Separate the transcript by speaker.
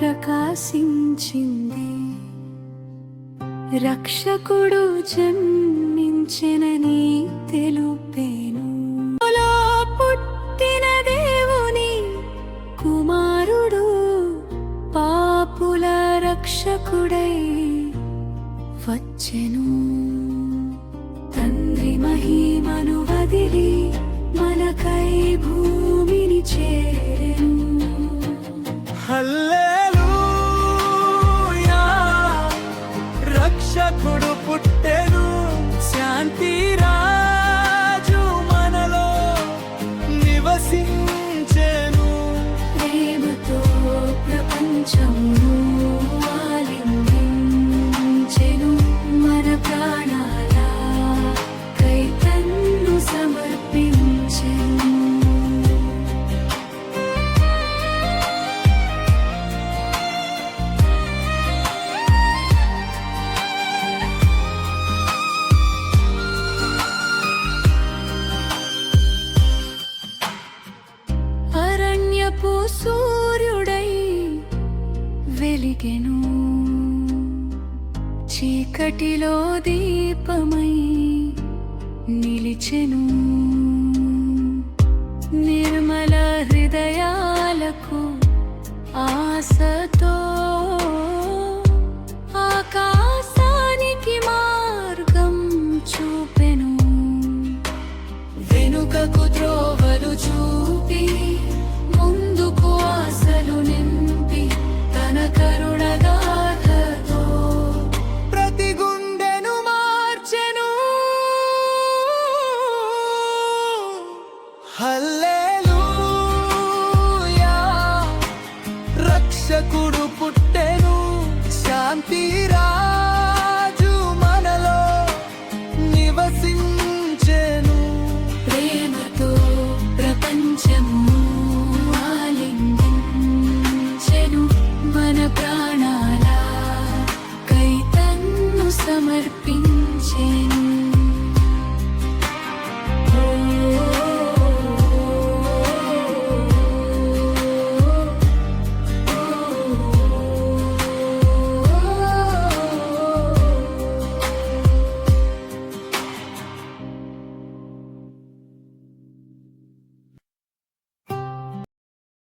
Speaker 1: ప్రకాశించింది. రక్షకుడు జన్మించెనని తెలుపేను. పుట్టిన దేవుని కుమారుడు పాపుల రక్షకుడై వచ్చెను. తండ్రి మహిమను వదిలి మనకై భూమిని చేరెను
Speaker 2: రక్షకుడు పుట్టెను. శాంతి
Speaker 1: వెలుపు సూర్యుడై వెలిగెను. చీకటిలో దీపమై నిలిచెను. నిర్మల హృదయాలకు ఆశతో ఆకాశానికి మార్గం చూపెను. వెనుకకు త్రోవలు చూ Hello.